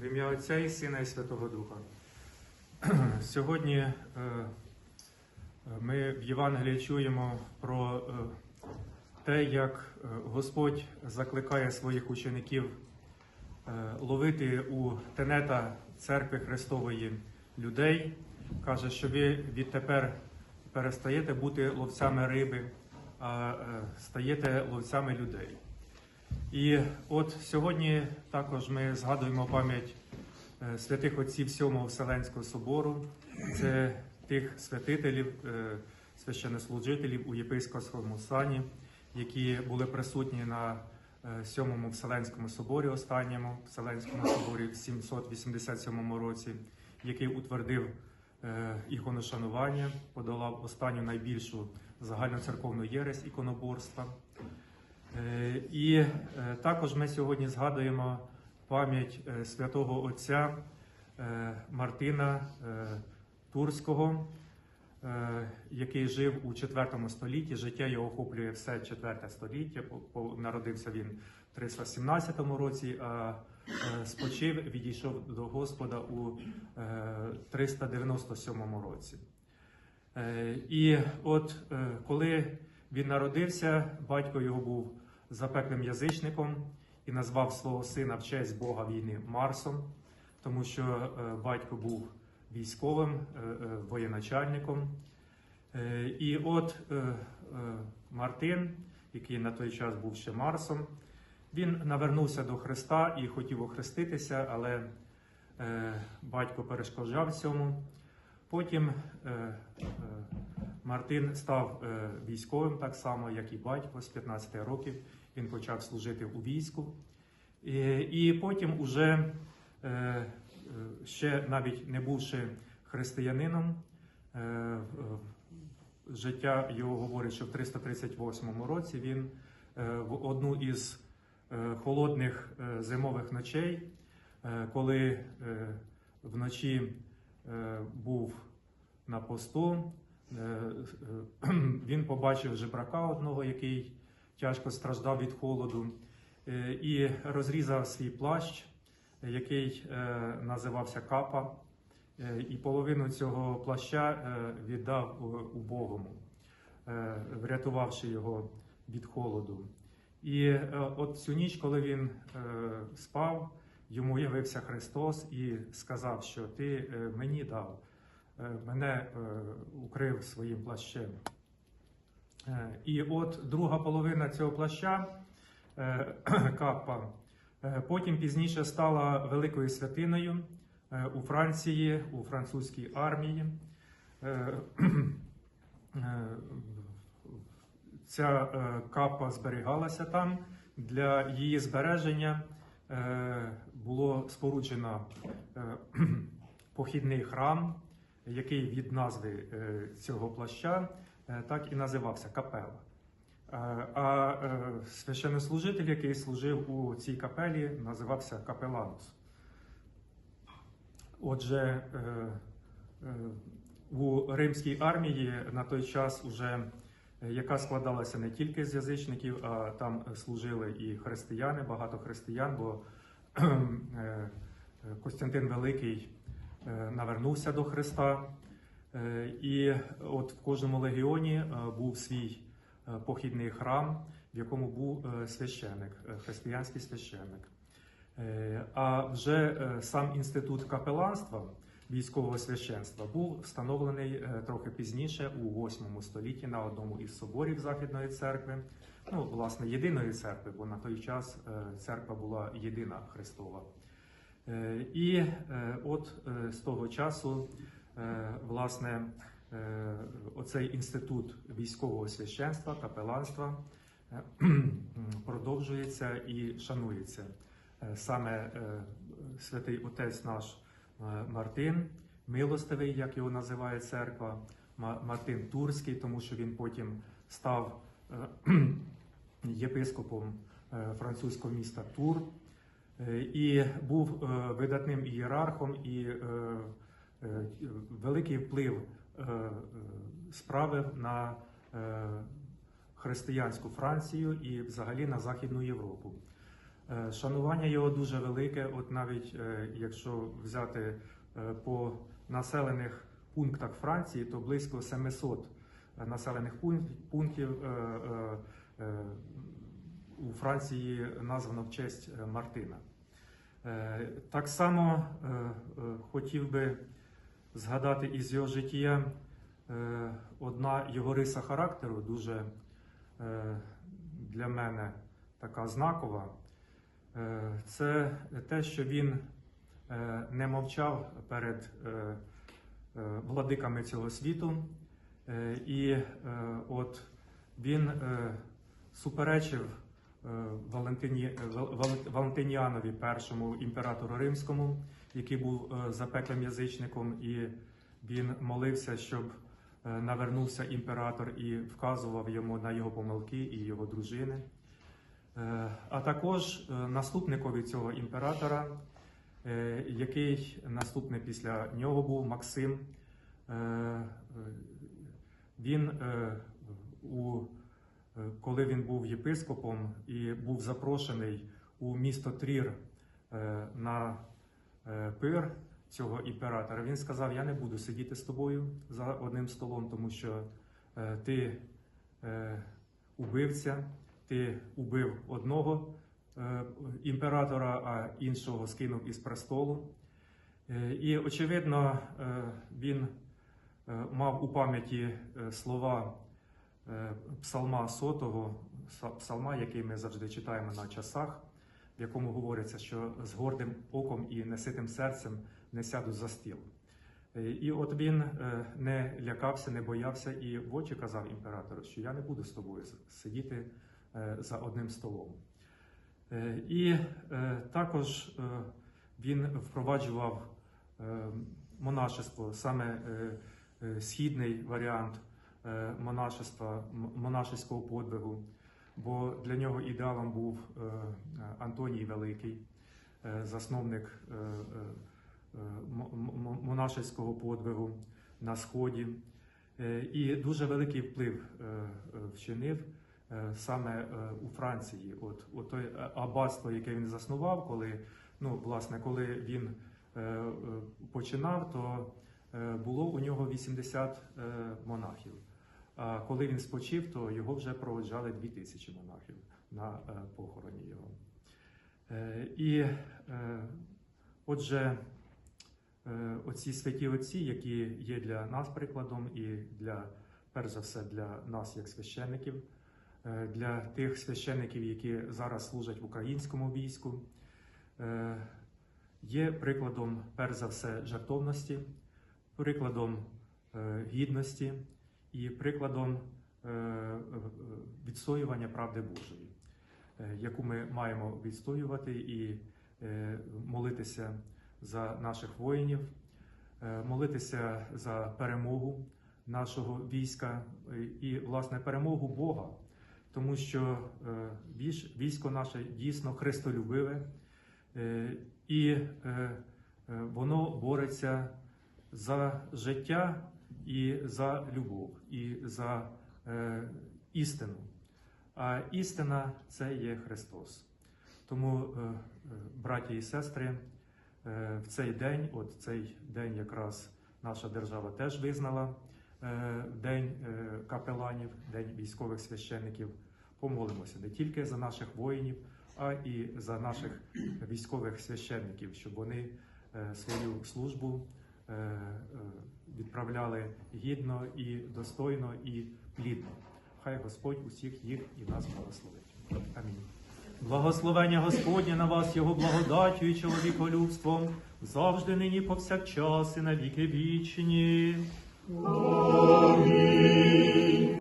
В ім'я Отця і Сина і Святого Духа. Сьогодні е, ми в Євангелії чуємо про е, те, як е, Господь закликає своїх учеників ловити у тенета церкви Христової людей. Каже, що ви відтепер перестаєте бути ловцями риби, а стаєте ловцями людей. І от сьогодні також ми згадуємо пам'ять е, святих отців Сьомого Вселенського собору. Це тих святителів, е, священнослужителів у єпископському сані, які були присутні на е, Сьомому Вселенському соборі, останньому Вселенському соборі в 787 році, який утвердив іконошанування, подолав останню найбільшу загальноцерковну єресь іконоборства. Е, І е, також ми сьогодні згадуємо пам'ять е, святого Отця Мартина Турського, який жив у 4 столітті. Життя його охоплює все 4 століття. Народився він в 317 році, а спочив, відійшов до Господа у е, 397 році. І от коли він народився, батько його був запеклим язичником і назвав свого сина в честь Бога війни Марсом, тому що е, батько був військовим е, е, воєначальником. І от Мартин, який на той час був ще Марсом, він навернувся до Христа і хотів охреститися, але батько перешкоджав цьому. Потім Мартин став е, військовим так само, як і батько з 15 років. Він почав служити у війську. І, потім, уже е, е, ще навіть не бувши християнином, життя його говорить, що в 338 році він в одну із холодних зимових ночей, коли вночі був на посту, він побачив жебрака одного, який тяжко страждав від холоду, е, і розрізав свій плащ, який е, називався капа, е, і половину цього плаща е, віддав убогому, е, врятувавши його від холоду. І е, от цю ніч, коли він е, спав, йому явився Христос і сказав, що ти е, мені дав, е, мене е, укрив своїм плащем. Е, І от друга половина цього плаща е, капа е, потім пізніше стала великою святиною е, у Франції, у французькій армії. Е, е, Ця е, капа зберігалася там. Для її збереження е, було споруджено е, похідний храм, який від назви е, цього плаща е, так і називався капела. Е, А священнослужитель, який служив у цій капелі, називався капеланус. Отже, у римській армії на той час, уже, яка складалася не тільки з язичників, а там служили і християни, багато християн, бо Костянтин Великий навернувся до Христа. Е, І от в кожному легіоні е, був свій е, похідний храм, в якому був е, священик, е, християнський священик. Е, А вже е, сам інститут капеланства військового священства був встановлений е, трохи пізніше, у 8 столітті, на одному із соборів Західної церкви. Ну, власне, єдиної церкви, бо на той час е, церква була єдина Христова. Е, І е, от е, з того часу, власне, оцей інститут військового священства, капеланства продовжується і шанується. Саме святий отець наш Мартин, милостивий, як його називає церква, Мартин Турський, тому що він потім став єпископом французького міста Тур. Е, і був е, видатним ієрархом, і е, великий вплив справив на християнську Францію і взагалі на Західну Європу. Шанування його дуже велике, от навіть якщо взяти по населених пунктах Франції, то близько 700 населених пунктів у Франції названо в честь Мартина. Е, Так само е, е, хотів би згадати із його життя одна його риса характеру, дуже для мене така знакова. Це те, що він не мовчав перед владиками цього світу. І от він суперечив Валентині, Вал- Вал- Валентиніанові, першому імператору римському, який був е, запеклим язичником, і він молився, щоб е, навернувся імператор і вказував йому на його помилки і його дружини. Е, А також е, наступникові цього імператора, е, який наступний після нього був Максим. е, е, Він, е, у, е, коли він був єпископом і був запрошений у місто Трір е, на е, пир цього імператора, він сказав: Я не буду сидіти з тобою за одним столом, тому що е, ти е, убивця, ти убив одного е, імператора, а іншого скинув із престолу. Е, І, очевидно, е, він е, мав у пам'яті е, слова е, псалма сотого, псалма, який ми завжди читаємо на часах, в якому говориться, що з гордим оком і неситим серцем не сяду за стіл. Е, І от він е, не лякався, не боявся і в очі казав імператору, що я не буду з тобою сидіти е, за одним столом. Е, І е, також е, він впроваджував е, монашество, саме е, е, східний варіант е, монашества, монашеського подвигу, бо для нього ідеалом був е, Антоній Великий, е, засновник е, е, е, монашеського подвигу на Сході. Е, І дуже великий вплив е, е, вчинив е, саме е, у Франції. От, от той е, аббатство, яке він заснував, коли, ну, власне, коли він е, е, починав, то е, було у нього 80 е, монахів. Коли він спочив, то його вже проводжали 2000 монахів на е, похороні його. Е, І е, отже, оці святі отці, які є для нас прикладом, і для, перш за все, для нас, як священників, для тих священників, які зараз служать в українському війську, є прикладом, перш за все, жертовності, прикладом гідності і прикладом е, відстоювання правди Божої, е, яку ми маємо відстоювати і е, молитися за наших воїнів, молитися за перемогу нашого війська і, власне, перемогу Бога, тому що військо наше дійсно христолюбиве, і воно бореться за життя і за любов, і за е, істину. А істина це є Христос. Тому, е, е, браті і сестри, е, в цей день, от цей день якраз наша держава теж визнала е, День е, капеланів, День військових священників. Помолимося не тільки за наших воїнів, а і за наших військових священників, щоб вони е, свою службу е, е, відправляли гідно і достойно і плідно. Хай Господь усіх їх і нас благословить. Амінь. Благословення Господнє на вас, Його благодаттю і чоловіколюбством, завжди нині повсякчас і на віки вічні.